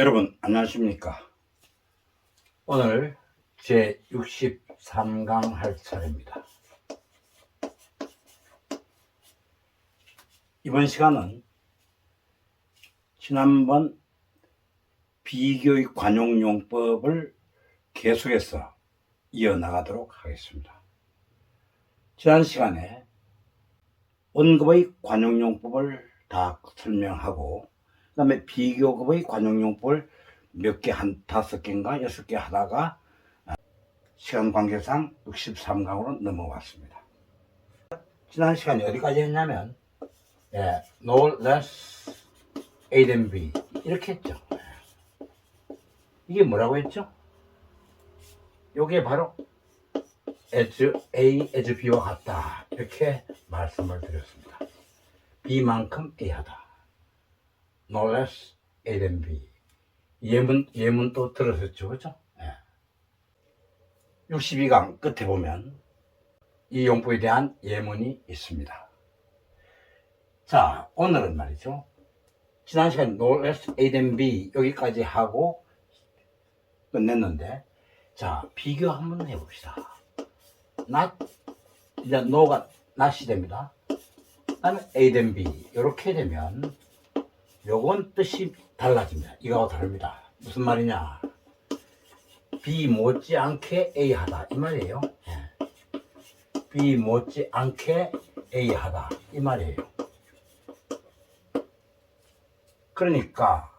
여러분 안녕하십니까? 오늘 제 63강 할 차례입니다. 이번 시간은 지난번 비교육 관용용법을 계속해서 이어나가도록 하겠습니다. 지난 시간에 원급의 관용용법을 다 설명하고 그 다음에 비교급의 관용용법을 몇 개, 한 다섯 개인가 여섯 개 하다가 아, 시간 관계상 63강으로 넘어왔습니다. 지난 시간에 어디까지 했냐면, 예, no less A than B. 이렇게 했죠. 예. 이게 뭐라고 했죠? 요게 바로 as A as B와 같다. 이렇게 말씀을 드렸습니다. B만큼 A하다. No less A than B. 예문, 예문 또 들었었죠. 그죠? 예. 62강 끝에 보면 이 용법에 대한 예문이 있습니다. 자, 오늘은 말이죠. 지난 시간 no less A than B 여기까지 하고 끝냈는데 자, 비교 한번 해봅시다. not, 이제 no가 not이 됩니다. 그 다음에 A than B 이렇게 되면 요건 뜻이 달라집니다. 이거하고 다릅니다. 무슨 말이냐? B 못지않게 A 하다 이 말이에요. 예. B 못지않게 A 하다 이 말이에요. 그러니까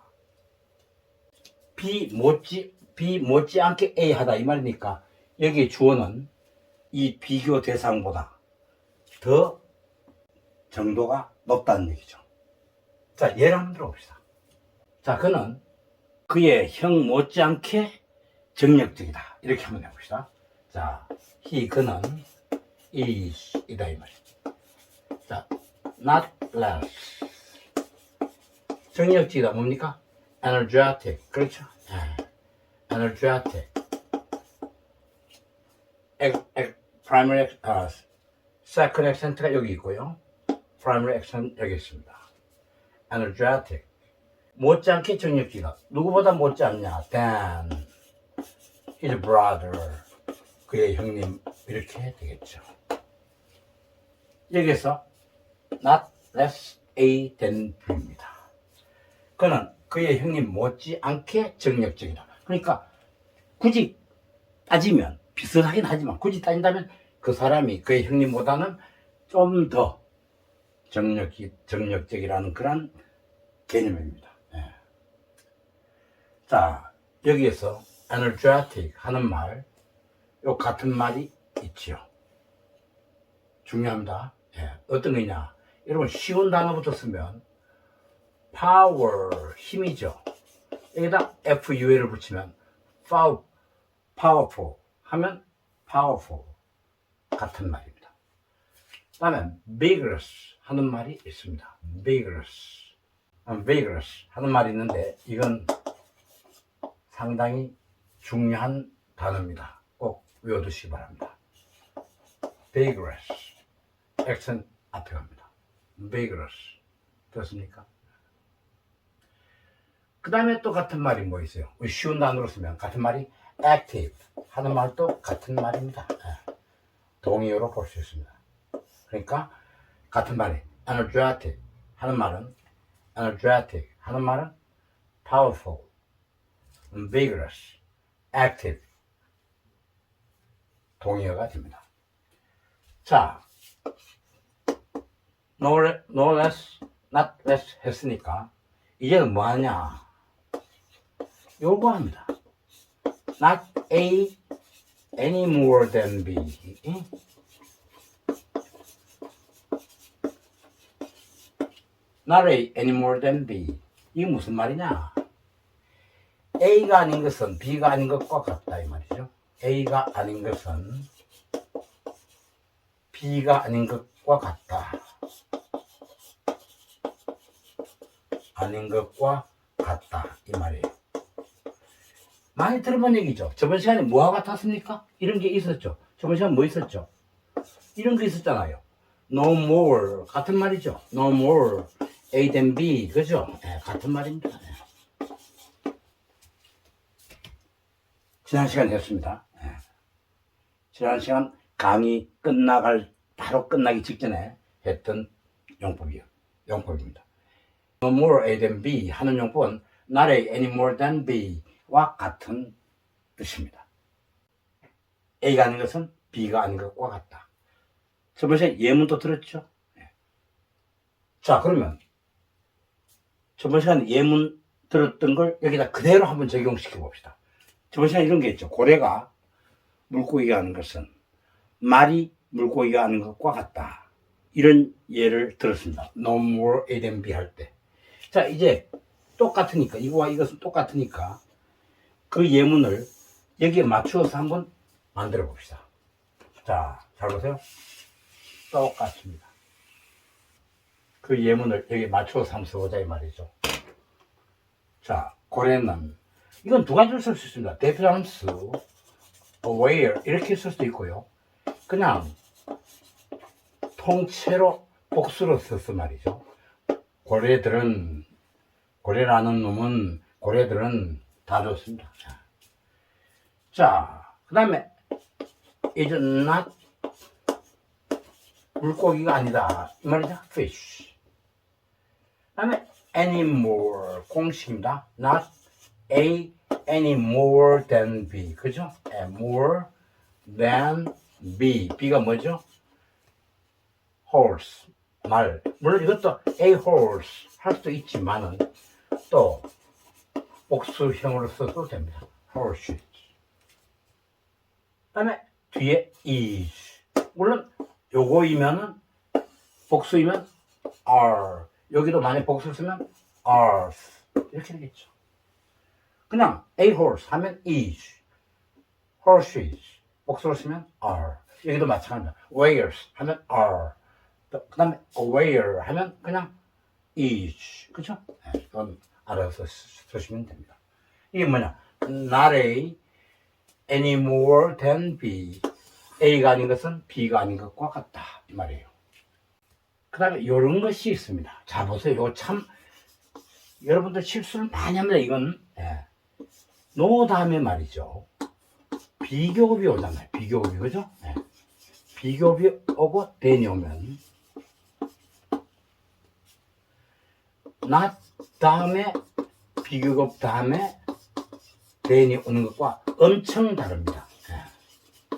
B 못지 B 못지않게 A 하다 이 말이니까 여기 주어는 이 비교 대상보다 더 정도가 높다는 얘기죠. 자, 예를 한번 들어봅시다. 자, 그는 그의 형 못지않게 정력적이다. 이렇게 한번 해봅시다. 자, he, 그는 is, 이다, 이 말이죠. 자, not less. 정력적이다, 뭡니까? energetic. 그렇죠. 예. energetic. 엑, 엑, primary, 아, second accent가 여기 있고요. primary accent 여기 있습니다. Energetic. 못지않게 정력지다. 누구보다 못지않냐? than his brother. 그의 형님. 이렇게 되겠죠. 여기서 not less A than B입니다. 그는 그의 형님 못지않게 정력적이다. 그러니까 굳이 따지면 비슷하긴 하지만 굳이 따진다면 그 사람이 그의 형님보다는 좀 더 정력이, 정력적이라는 그런 개념입니다. 예. 자, 여기에서 energetic 하는 말, 요 같은 말이 있지요. 중요합니다. 예. 어떤 거냐. 여러분, 쉬운 단어부터 쓰면 power, 힘이죠. 여기다 FUL을 붙이면 pow- powerful 하면 powerful 같은 말입니다. 다음에 vigorous 하는 말이 있습니다. vigorous, 음, vigorous 하는 말이 있는데 이건 상당히 중요한 단어입니다. 꼭 외워두시기 바랍니다. vigorous, 액센 앞에 갑니다. vigorous 됐습니까? 그 다음에 또 같은 말이 뭐 있어요? 쉬운 단어로 쓰면 같은 말이 active 하는 말도 같은 말입니다. 예. 동의어로 볼 수 있습니다. 그러니까 같은 말이 energetic 하는 말은 energetic 하는 말은 powerful, vigorous, active 동의어가 됩니다. 자, no, no less, not less 했으니까 이제는 뭐 하냐? 요구합니다. Not A any more than B. A any more than B. 이게 무슨 말이냐? A가 아닌 것은 B가 아닌 것과 같다 이 말이죠. A가 아닌 것은 B가 아닌 것과 같다. 아닌 것과 같다 이 말이에요. 많이 들어본 얘기죠. 저번 시간에 뭐와 같았습니까? 이런 게 있었죠. 저번 시간에 뭐 있었죠? 이런 거 있었잖아요. No more 같은 말이죠. No more A than B 그죠? 예, 같은 말입니다. 예. 지난 시간 했습니다. 예. 지난 시간 강의 끝나갈 바로 끝나기 직전에 했던 용법이요. 용법입니다. No more A than B 하는 용법은 not A any more than B와 같은 뜻입니다. A가 아닌 것은 B가 아닌 것과 같다. 저번 시간에 예문도 들었죠? 예. 자, 그러면 저번 시간에 예문 들었던 걸 여기다 그대로 한번 적용시켜 봅시다. 저번 시간에 이런 게 있죠. 고래가 물고기가 하는 것은 말이 물고기가 하는 것과 같다. 이런 예를 들었습니다. No more A than B 할 때. 자, 이제 똑같으니까, 이거와 이것은 똑같으니까 그 예문을 여기에 맞추어서 한번 만들어 봅시다. 자, 잘 보세요. 똑같습니다. 그 예문을 여기에 맞추어서 한번 써보자 이 말이죠. 자, 고래는 이건 두 가지로 쓸 수 있습니다. 대표함수 aware 이렇게 쓸 수도 있고요. 그냥 통째로 복수로 써서 말이죠. 고래들은 고래라는 놈은 고래들은 다 좋습니다. 자, 자 그다음에 is not 물고기가 아니다. 이 말이죠. fish. 그다음에 anymore 공식입니다. not A any more than B. 그죠? 예, more than B. B가 뭐죠? horse. 말. 물론 이것도 a horse 할 수도 있지만은 또 복수형으로 써도 됩니다. horses. 그다음에 뒤에 is. 물론 요거이면은 복수이면 are. 여기도 만약 복수 쓰면 are. 이렇게 되겠죠. 그냥 a horse 하면 is, horses 복수로 쓰면 are. 여기도 마찬가지입니다. wheres 하면 are. 그 다음에 aware 하면 그냥 is. 그죠? 네, 그건 알아서 쓰- 쓰시면 됩니다. 이게 뭐냐? not A any more than B. A가 아닌 것은 B가 아닌 것과 같다. 이 말이에요. 그 다음에 이런 것이 있습니다. 자, 보세요. 이거 참, 여러분들 실수를 많이 합니다. 이건. 예. 노 다음에 말이죠. 비교급이 오잖아요. 비교급이, 그죠? 예. 비교급이 오고 대니 오면 not 다음에 비교급 다음에 대니 오는 것과 엄청 다릅니다. 예.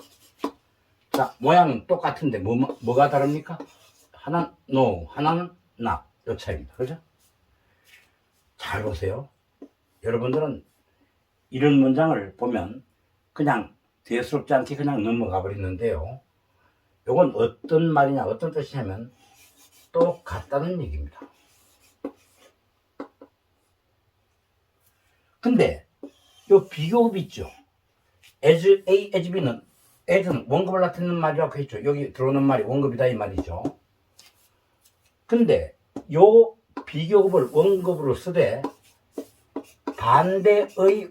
자, 모양은 똑같은데 뭐, 뭐가 다릅니까? 하나는 no, 하나는 not. 요 차이입니다. 그죠? 잘 보세요. 여러분들은 이런 문장을 보면 그냥 대수롭지 않게 그냥 넘어가 버리는데요. 요건 어떤 말이냐, 어떤 뜻이냐면 똑같다는 얘기입니다. 근데 요 비교급 있죠. as A, as B는 as는 원급을 나타내는 말이라고 했죠. 여기 들어오는 말이 원급이다 이 말이죠. 근데 요 비교급을 원급으로 쓰되 반대의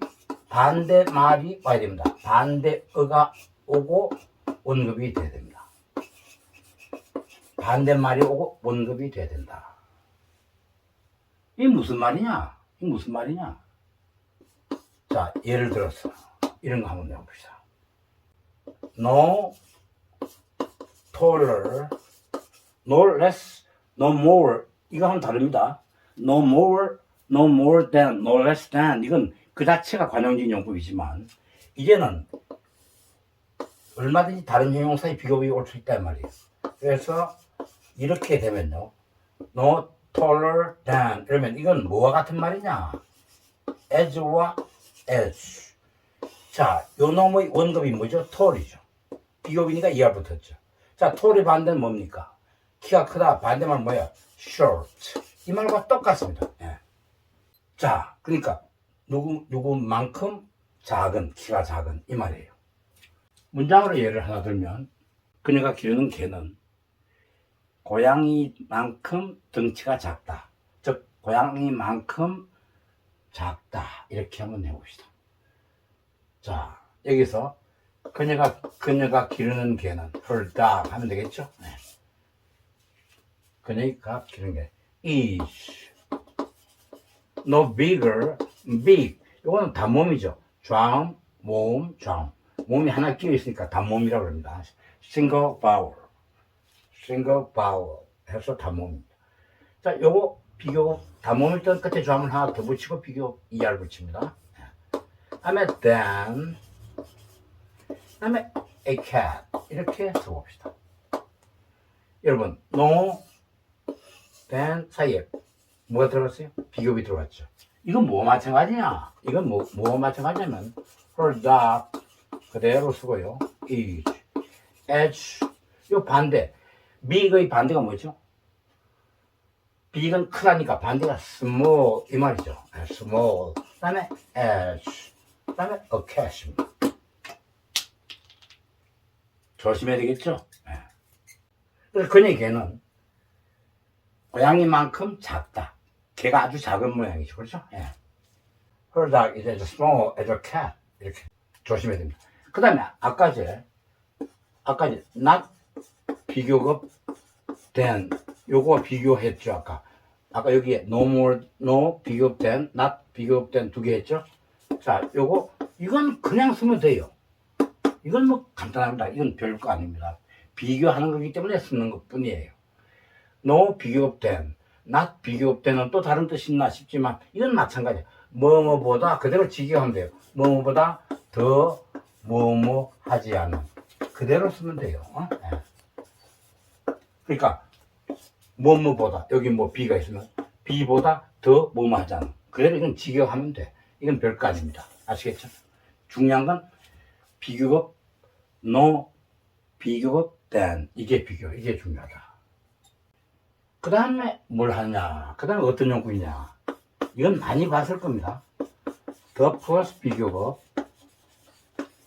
반대 말이 와야 됩니다. 반대어가 오고 원급이 돼야 됩니다. 반대 말이 오고 원급이 돼야 된다. 이게 무슨 말이냐? 이게 무슨 말이냐? 자, 예를 들어서 이런 거 한번 내봅시다. No taller, no less, no more. 이거 하면 다릅니다. No more, no more than, no less than. 이건 그 자체가 관용진 용법이지만 이제는 얼마든지 다른 형용사의 비교급이 올 수 있단 말이에요. 그래서 이렇게 되면요. No taller than. 그러면 이건 뭐와 같은 말이냐? as와 as. 자, 요 놈의 원급이 뭐죠? tall이죠. 비교급이니까 이하 붙었죠. 자, tall의 반대는 뭡니까? 키가 크다. 반대말 뭐야? short. 이 말과 똑같습니다. 예. 자, 그러니까 누구 누구만큼 작은 키가 작은 이 말이에요. 문장으로 예를 하나 들면 그녀가 기르는 개는 고양이만큼 덩치가 작다. 즉 고양이만큼 작다. 이렇게 한번 해봅시다. 자, 여기서 그녀가 그녀가 기르는 개는 dog 하면 되겠죠? 네. 그녀가 기르는 개 is no bigger, big. 이거는 단몸이죠. 좌음, 모음, 장. 몸이 하나 끼어 있으니까 단모음이라고 합니다. single vowel. single vowel 해서 단모음입니다. 자, 요거 비교 단모음일 때 끝에 조함을 하나 더 붙이고 비교 ER 붙입니다. 다음에 then 다음에 a cat 이렇게 써봅시다. 여러분 no then 사이에 뭐가 들어갔어요? 비교비 들어갔죠. 이건 뭐 마찬가지냐? 이건 뭐, 뭐 마찬가지냐면 her dog 그대로 쓰고요. is as 요 반대 big의 반대가 뭐죠? big은 크다니까 반대가 small 이 말이죠. 아, small 그 다음에 as 그다음에 a cat입니다. 조심해야 되겠죠? 예. 그래서 그녀의 개는 고양이만큼 작다. 개가 아주 작은 모양이죠. 그렇죠? 예. Her dog is as small as a cat. 이렇게 조심해야 됩니다. 그 다음에 아까 제 아까 이제 not 비교급 than 요거 비교했죠 아까 아까 여기에 no more no than not 비교급 than 두개 했죠 자 요거 이건 그냥 쓰면 돼요 이건 뭐 간단합니다 이건 별거 아닙니다 비교하는 거기 때문에 쓰는 것 뿐이에요 no 비교급 than not 비교급 than은 또 다른 뜻이 있나 싶지만 이건 마찬가지야 뭐뭐보다 그대로 직역하면 돼요 뭐뭐보다 더 뭐뭐 하지 않은 그대로 쓰면 돼요. 어? 예. 그러니까 뭐뭐보다 여기 뭐 B가 있으면 B보다 더 뭐뭐 하지 않은 그대로 이건 직역하면 돼. 이건 별거 아닙니다. 아시겠죠? 중요한 건 비교급 no 비교급 then 이게 비교 이게 중요하다. 그 다음에 뭘 하냐? 그 다음에 어떤 용구이냐? 이건 많이 봤을 겁니다. 더 플러스 비교급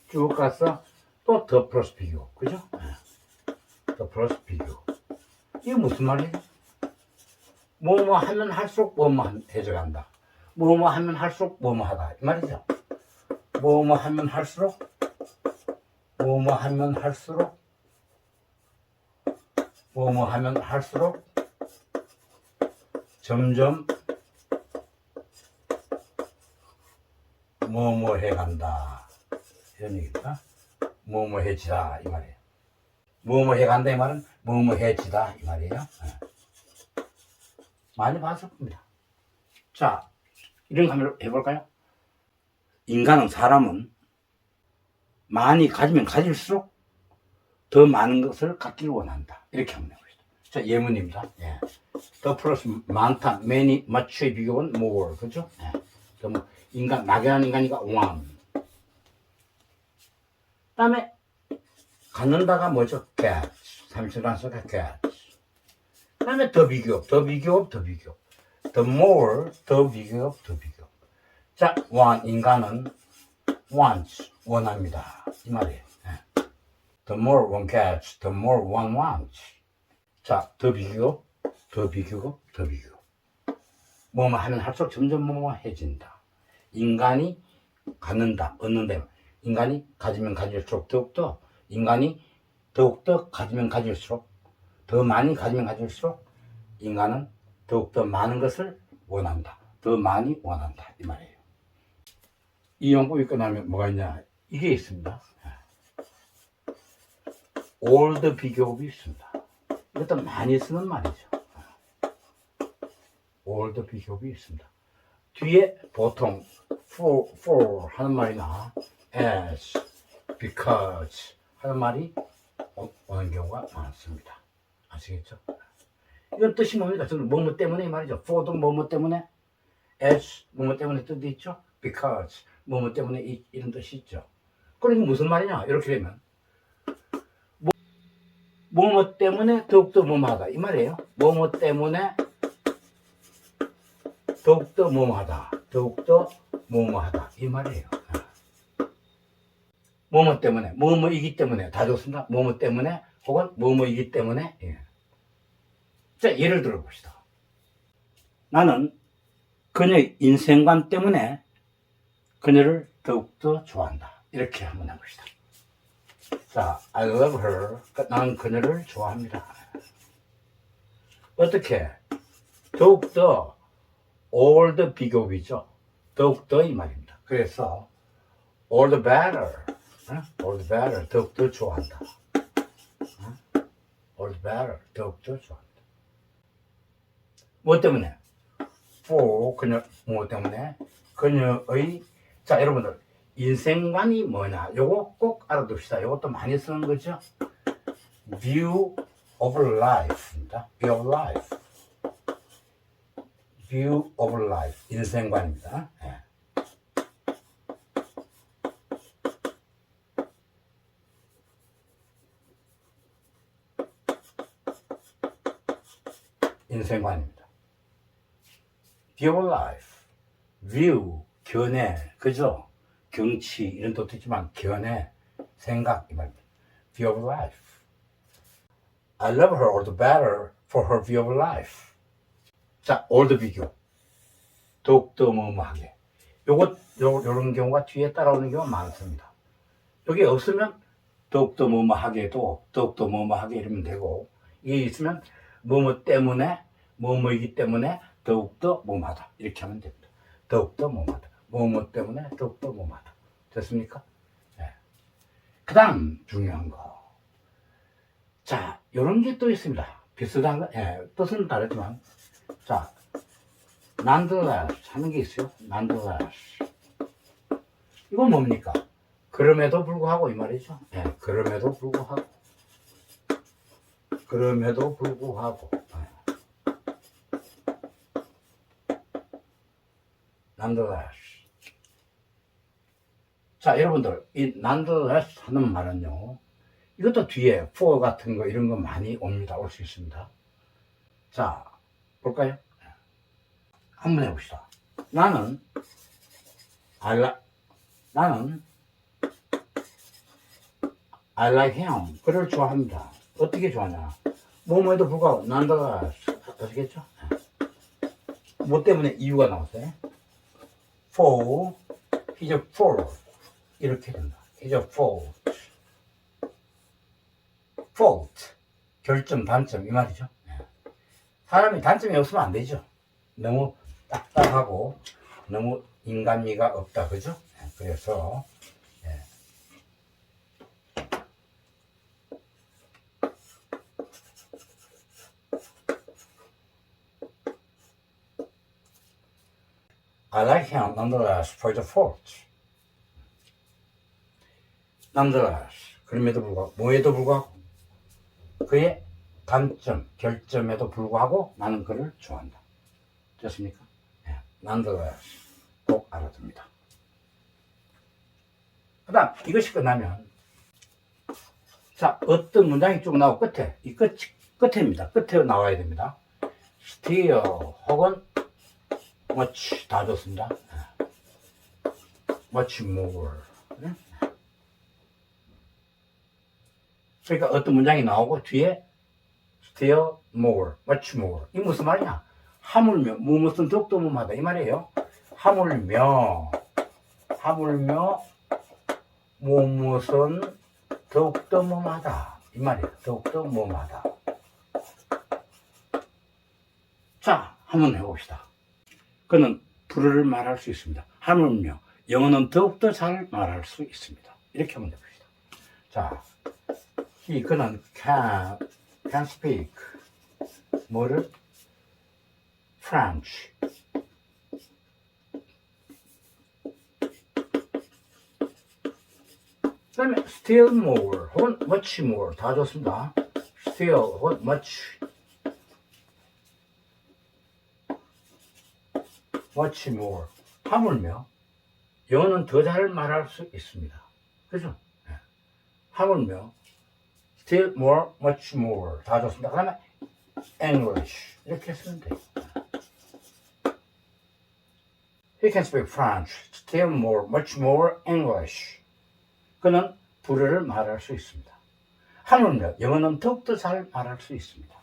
쭉 가서 또 더 플러스 비교. 그죠? 예. 더 플러스 비교. 이게 무슨 말이에요? 뭐뭐 하면 할수록 뭐뭐 해져간다. 뭐뭐 하면 할수록 뭐뭐 하다. 이 말이죠. 뭐뭐 하면 할수록 뭐뭐 하면 할수록 뭐뭐 하면 할수록 점점 뭐뭐 해 간다. 이런 얘기입니다. 뭐뭐 해지다 이 말이에요. 뭐뭐 해 간다 이 말은 뭐뭐 해지다 이 말이에요. 예. 많이 봤을 겁니다. 자, 이런 거 한번 해볼까요? 인간은 사람은 많이 가지면 가질수록 더 많은 것을 갖기를 원한다. 이렇게 하면 되겠습니다. 자, 예문입니다. 예. 더 플러스 많다, many, much의 비교는 more. 그죠? 예. 더 뭐, 인간, 막연한 인간이니까 one. 다음에 갖는다가 뭐죠? get. 삼수란서가 get. 다음에 더 비교업, 더 비교업, 더 비교업. the more, 더 비교업, 더 비교업. 자, want, 인간은 wants, 원합니다. 이 말이에요. 예. The more one gets, the more one wants. 자, 더 비교업, 더 비교업, 더 비교업. 뭐뭐 하면 할수록 점점 뭐뭐해진다. 인간이 갖는다, 얻는다. 인간이 가지면 가질수록 더욱더 인간이 더욱더 가지면 가질수록 더 많이 가지면 가질수록 인간은 더욱더 많은 것을 원한다. 더 많이 원한다. 이 말이에요. 이 연구가 끝나면 뭐가 있냐? 이게 있습니다. 올드 비교급이 있습니다. 이것도 많이 쓰는 말이죠. 올드 비교급이 있습니다. 뒤에 보통 for, for 하는 말이나 as, because 하는 말이 오- 오는 경우가 많습니다. 아시겠죠? 이건 뜻이 뭡니까? 저는 뭐뭐 때문에 이 말이죠. for도 뭐뭐 때문에, as 뭐뭐 때문에 뜻이 있죠. because 뭐뭐 때문에 이, 이런 뜻이 있죠. 그러니까 무슨 말이냐? 이렇게 되면 뭐, 뭐뭐 때문에 더욱더 뭐뭐하다 이 말이에요. 뭐뭐 때문에 더욱더 뭐뭐하다, 더욱더 뭐뭐하다 이 말이에요. 뭐뭐 때문에, 뭐뭐이기 때문에 다 좋습니다. 뭐뭐 때문에 혹은 뭐뭐이기 때문에. 예. 자 예를 들어 봅시다. 나는 그녀의 인생관 때문에 그녀를 더욱더 좋아한다. 이렇게 한번 해봅시다. 자, I love her. 나는 그녀를 좋아합니다. 어떻게? 더욱더 all the 비교비죠. 더욱더 이 말입니다. 그래서 all the better. 어? all the better. 더욱더 좋아한다. 어? all the better. 더욱더 좋아한다. 뭐 때문에? for 그녀 뭐 때문에? 그녀의 자 여러분들 인생관이 뭐냐? 요거 꼭 알아둡시다. 요것도 많이 쓰는 거죠. view of life입니다. view of life. view of life. 인생관입니다. 예. 인생관입니다. view of life. view, 견해, 그죠? 경치, 이런 뜻도 있지만, 견해, 생각, 이 말입니다. view of life. I love her all the better for her view of life. 자, all the 비교. 더욱더 뭐뭐하게. 요것, 요, 요런 경우가 뒤에 따라오는 경우가 많습니다. 여기 없으면 더욱더 뭐뭐하게도 더욱더 뭐뭐하게 이러면 되고, 이게 있으면 뭐뭐 때문에, 뭐뭐이기 때문에 더욱더 뭐뭐하다. 이렇게 하면 됩니다. 더욱더 뭐뭐하다. 뭐뭐 때문에 더욱더 뭐뭐하다. 됐습니까? 네. 그 다음 중요한 거. 자, 요런 게 또 있습니다. 비슷한 거, 예, 뜻은 다르지만. 자, nonetheless 하는 게 있어요. nonetheless. 이건 뭡니까? 그럼에도 불구하고 이 말이죠. 예, 그럼에도 불구하고. 그럼에도 불구하고. 예. nonetheless. 자, 여러분들, 이 nonetheless 하는 말은요. 이것도 뒤에 for 같은 거 이런 거 많이 옵니다. 올 수 있습니다. 자, 볼까요? 한번 해봅시다. 나는 like 나는 I like him. 그를 좋아합니다. 어떻게 좋아하냐? 뭐뭐에도 불구하고 nonetheless 아시겠죠? 뭐 때문에 이유가 나왔어요? For he's a fool 이렇게 된다. a fool fault 결점 단점 이 말이죠. 예. 사람이 단점이 없으면 안 되죠. 너무 딱딱하고 너무 인간미가 없다 그죠? 예, 그래서 예. I like him nonetheless for the fault. Nonetheless 그럼에도 불구하고 뭐에도 불구하고 그의 단점, 결점에도 불구하고 나는 그를 좋아한다. 됐습니까? 예. nonetheless 꼭 알아둡니다. 그 다음 이것이 끝나면 자 어떤 문장이 쭉 나오고 끝에 이 끝, 끝에입니다. 끝에 나와야 됩니다. still 혹은 much 다 좋습니다. 예. much more 예? 그러니까 어떤 문장이 나오고 뒤에 still more, much more. 이 무슨 말이냐? 하물며, 무엇은 더욱더 뭐하다. 이 말이에요. 하물며, 하물며, 무엇은 더욱더 뭐하다. 이 말이에요. 더욱더 뭐하다. 자, 한번 해봅시다. 그는 불어를 말할 수 있습니다. 하물며, 영어는 더욱더 잘 말할 수 있습니다. 이렇게 하면 됩시다. 자, he 그는 can can speak 뭐를 French 그다음에 still more 혹은 much more 다 좋습니다. still 혹은 much much more 하물며 영어는 더 잘 말할 수 있습니다. 그죠? 예. 하물며 still more, much more 다 좋습니다. 그러면 English 이렇게 쓰면 돼요. He can speak French, still more, much more English. 그는 불어를 말할 수 있습니다. 하물며 영어는 더욱더 잘 말할 수 있습니다.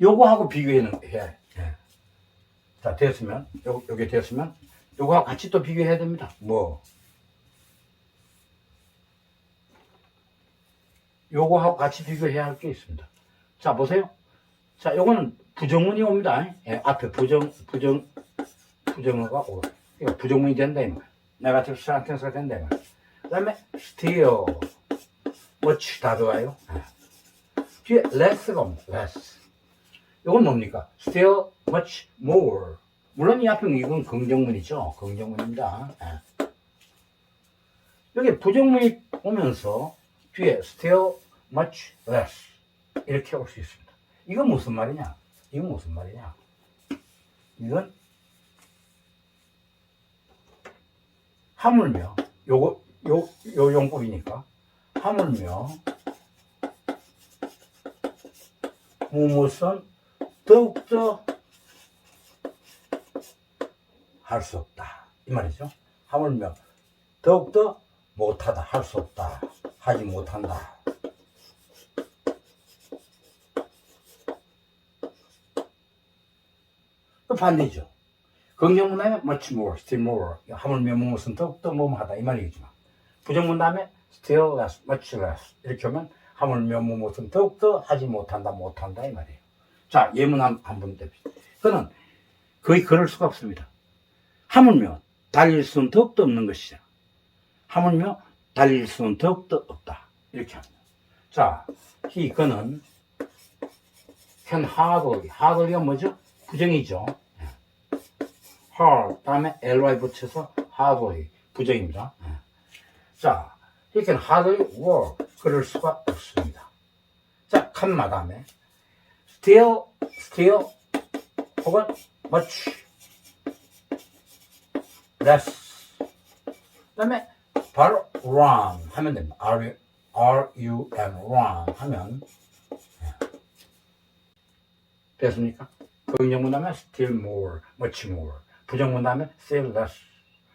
요거하고 비교해는 해. 예. 자 됐으면 요, 요게 됐으면 요거하고 같이 또 비교해야 됩니다. 뭐 요거하고 같이 비교해야 할 게 있습니다. 자, 보세요. 자, 요거는 부정문이 옵니다. 예, 앞에 부정, 부정, 부정어가 오. 이거 부정문이 된다, 이 말. 네가티브 센텐스가 된다면 그 다음에 still much 다 좋아요 예. 뒤에 less가 옵니다 less 이건 뭡니까 still much more 물론 이 앞에 이건 긍정문이죠 긍정문입니다 예. 여기 부정문이 오면서 뒤에 still much less. 이렇게 올 수 있습니다. 이건 무슨 말이냐? 이건 무슨 말이냐? 이건 하물며 요거 요, 요 용법이니까 하물며 무엇은 더욱더 할 수 없다. 이 말이죠. 하물며 더욱더 못하다 할 수 없다 하지 못한다 그 반대죠. 긍정문답에 much more, still more. 하물며 무엇은 더욱더 뭐뭐하다. 이 말이겠지만. 부정문답에 still less, much less. 이렇게 하면 하물며 무엇은 더욱더 하지 못한다 못한다 이 말이에요. 자 예문 한, 한번 봅시다. 그는 거의 그럴 수가 없습니다. 하물며 달릴 수는 더욱더 없는 것이죠 하물며 달릴 수는 더욱더 없다. 이렇게 합니다. 자 he 그는 can hardly hardly가 뭐죠? 부정이죠 hard 다음에 ly 붙여서 hardly 부정입니다. 예. 자, can hardly work 그럴 수가 없습니다. 자, 칸마 다음에 still, still 혹은 much less 그 다음에 바로 run 하면 됩니다. R, R U N run 하면 예. 됐습니까? 긍정문 다음에 still more, much more. 부정문 다음에 still less,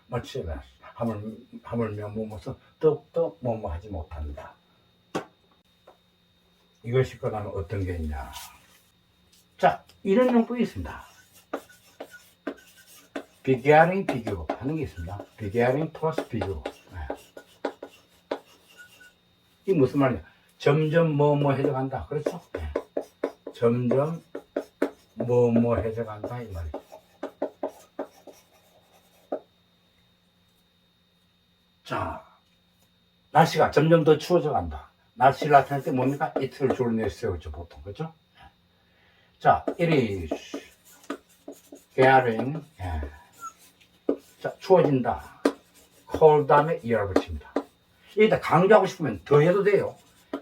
much less. 하물, 하물며 무엇은 더욱더 뭐뭐 하지 못한다. 이것이 끝나면 어떤 게 있냐? 자 이런 용법이 있습니다. 비교하는 비교 하는 게 있습니다. 비교하는 플러스 비교. 네. 이 무슨 말이냐? 점점 뭐뭐 해져간다. 그렇죠? 네. 점점 뭐 뭐 해져간다 이 말이죠 자, 날씨가 점점 더 추워져 간다. 날씨를 나타낼 때 뭡니까? 이틀 줄을 내세우죠, 보통. 그죠? 자, it getting, 예. 자, 추워진다. cold 다음에 ear 붙입니다. 여기다 강조하고 싶으면 더 해도 돼요.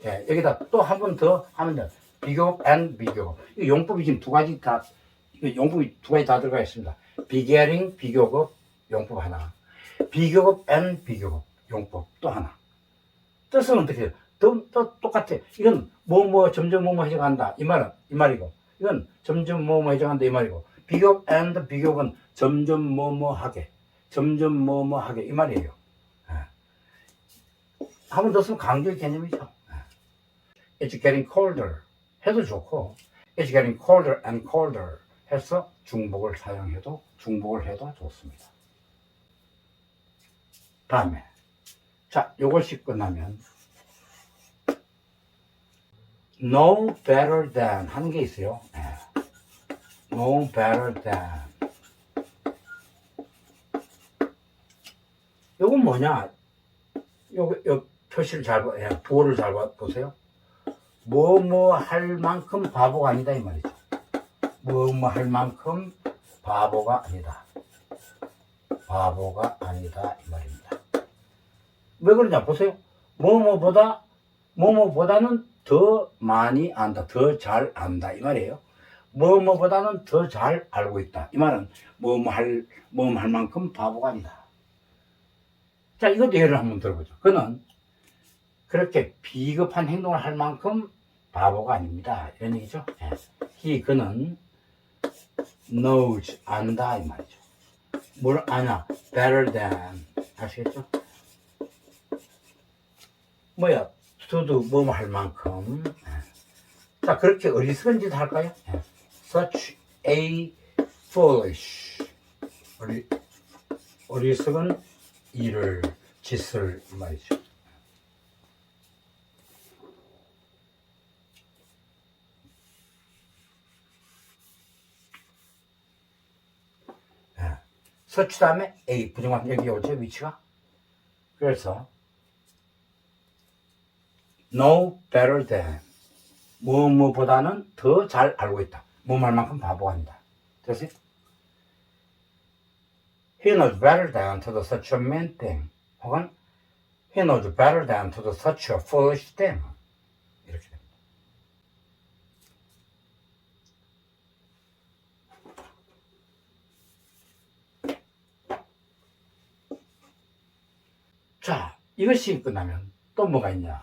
예, 여기다 또 한 번 더 하면 돼요. 비교급 and 비교급. 이 용법이 지금 두 가지 다, 용법이 두 가지 다 들어가 있습니다. 비교링 비교급 용법 하나. 비교급 and 비교급 용법 또 하나. 뜻은 어떻게 해요? 또, 또 똑같아. 이건 뭐 뭐 점점 뭐 뭐 해져간다. 이 말은 이 말이고. 이건 점점 뭐 뭐 해져간다 이 말이고. 비교급 and 비교급은 점점 뭐 뭐 하게. 점점 뭐 뭐 하게 이 말이에요. 예. 한번 더 쓰면 강조의 개념이죠. 예. It's getting colder 해도 좋고 It's getting colder and colder 해서 중복을 사용해도 중복을 해도 좋습니다. 다음에 자 요것이 끝나면 no better than 하는 게 있어요. 네. no better than 요건 뭐냐? 요, 요 표시를 잘 봐, 예, 부호를 잘 봐, 보세요. 뭐 뭐 할 만큼 바보가 아니다 이 말이죠. 뭐 뭐 할 만큼 바보가 아니다. 바보가 아니다 이 말입니다. 왜 그러냐 보세요. 뭐뭐보다 뭐뭐보다는 더 많이 안다, 더 잘 안다 이 말이에요. 뭐뭐보다는 더 잘 알고 있다. 이 말은 뭐뭐 할 뭐뭐 할 만큼 바보가 아니다. 자, 이것도 예를 한번 들어보죠. 그는 그렇게 비겁한 행동을 할 만큼 바보가 아닙니다. 이런 얘기죠. 예. he 그는 knows 안다 이 말이죠. 뭘 아냐? better than 아시겠죠? 뭐야? to도 뭐뭐 할 만큼 예. 자 그렇게 어리석은 짓 할까요? 예. such a foolish 어리, 어리석은 일을 짓을 이 말이죠. 서치 다음에 A 부정한 여기 오죠 위치가 그래서 no better than 뭐 뭐보다는 더 잘 알고 있다 뭐 말만큼 바보가 아니다 됐어요? He knows better than to do such a mean thing 혹은 He knows better than to do such a foolish thing 이렇게 됩니다 자, 이것이 끝나면 또 뭐가 있냐?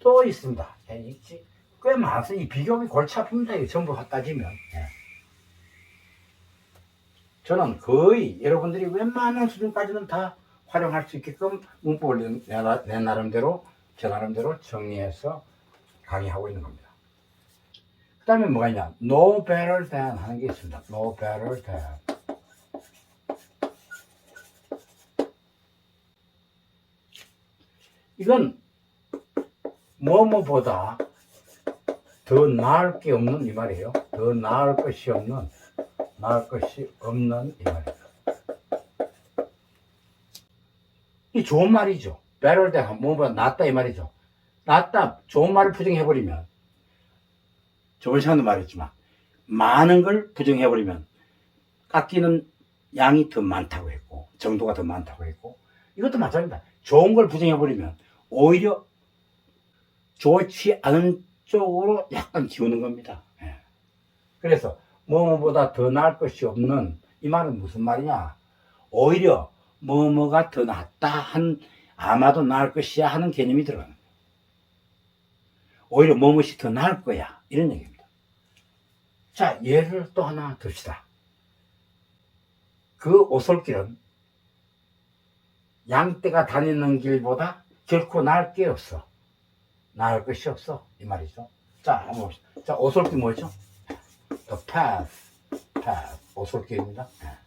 또 있습니다. 예. 꽤이 비교가 골치 아픕니다. 이거 전부 다 따지면. 예. 저는 거의 여러분들이 웬만한 수준까지는 다 활용할 수 있게끔 문법을 내, 나- 내 나름대로, 제 나름대로 정리해서 강의하고 있는 겁니다. 그 다음에 뭐가 있냐? No better than 하는 게 있습니다. No better than. 이건 뭐뭐보다 더 나을 게 없는 이 말이에요. 더 나을 것이 없는 나을 것이 없는 이 말이에요. 이 좋은 말이죠. better than 뭐보다 낫다 이 말이죠. 낫다 좋은 말을 부정해버리면 저번 시간도 말했지만 많은 걸 부정해버리면 깎이는 양이 더 많다고 했고 정도가 더 많다고 했고 이것도 마찬가지입니다. 좋은 걸 부정해버리면 오히려 좋지 않은 쪽으로 약간 기우는 겁니다. 예. 그래서 뭐뭐보다 더 나을 것이 없는 이 말은 무슨 말이냐? 오히려 뭐뭐가 더 낫다 한 아마도 나을 것이야 하는 개념이 들어가는 거예요. 오히려 뭐뭇이 더 나을 거야 이런 얘기입니다. 자 예를 또 하나 듭시다. 그 오솔길은 양떼가 다니는 길보다 결코 나을 게 없어. 나을 것이 없어. 이 말이죠. 자, 한번 봅시다. 자, 오솔길 뭐죠? The path. path. 오솔길입니다. 예.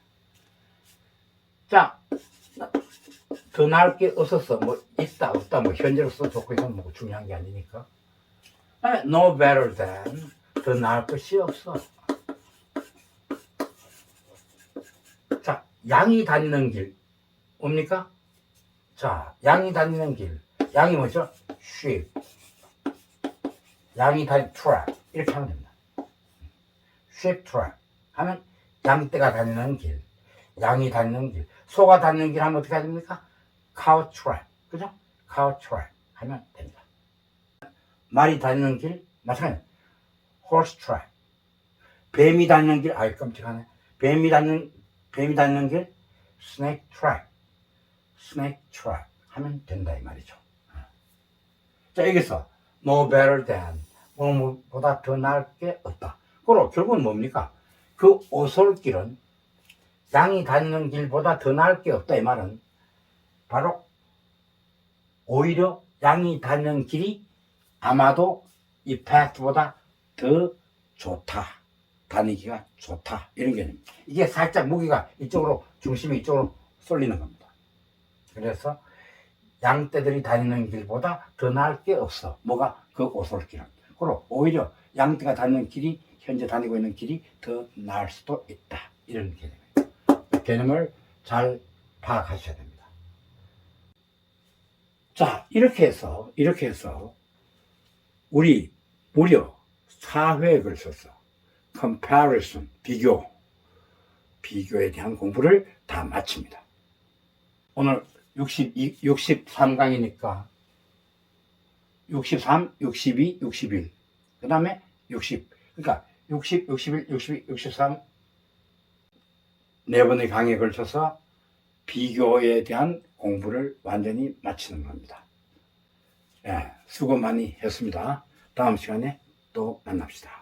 자, 더 나을 게 없었어. 뭐, 있다, 없다. 뭐, 현재로서 좋고, 이건 뭐, 중요한 게 아니니까. 예, No better than. 더 나을 것이 없어. 자, 양이 다니는 길. 뭡니까? 자, 양이 다니는 길. 양이 뭐죠? sheep. 양이 다니 track. 이렇게 하면 됩니다. sheep track. 하면 양떼가 다니는 길. 양이 다니는 길. 소가 다니는 길 하면 어떻게 됩니까? cow track. 그죠? cow track. 하면 됩니다. 말이 다니는 길. 마찬가지. horse track. 뱀이 다니는 길. 아이, 깜찍하네. 뱀이 다니는, 뱀이 다니는 길. snake track. Snake track 하면 된다 이 말이죠. 자 여기서 no better than 뭐보다 더 나을 게 없다. 그럼 결국은 뭡니까? 그 오솔길은 양이 다니는 길보다 더 나을 게 없다 이 말은 바로 오히려 양이 다니는 길이 아마도 이 path보다 더 좋다. 다니기가 좋다. 이런 개념입니다. 이게 살짝 무게가 이쪽으로 중심이 이쪽으로 쏠리는 겁니다. 그래서 양떼들이 다니는 길보다 더 나을 게 없어. 뭐가 그 오솔길은. 그리고 오히려 양떼가 다니는 길이 현재 다니고 있는 길이 더 나을 수도 있다. 이런. 이 개념을 잘 파악하셔야 됩니다. 자, 이렇게 해서, 이렇게 해서, 우리 무려 4회에 걸쳐서 comparison, 비교, 비교에 대한 공부를 다 마칩니다. 오늘 62, 63강이니까 63, 62, 61. 그 다음에 60. 그러니까 60, 61, 62, 63. 네 번의 강의에 걸쳐서 비교에 대한 공부를 완전히 마치는 겁니다. 예, 수고 많이 했습니다. 다음 시간에 또 만납시다.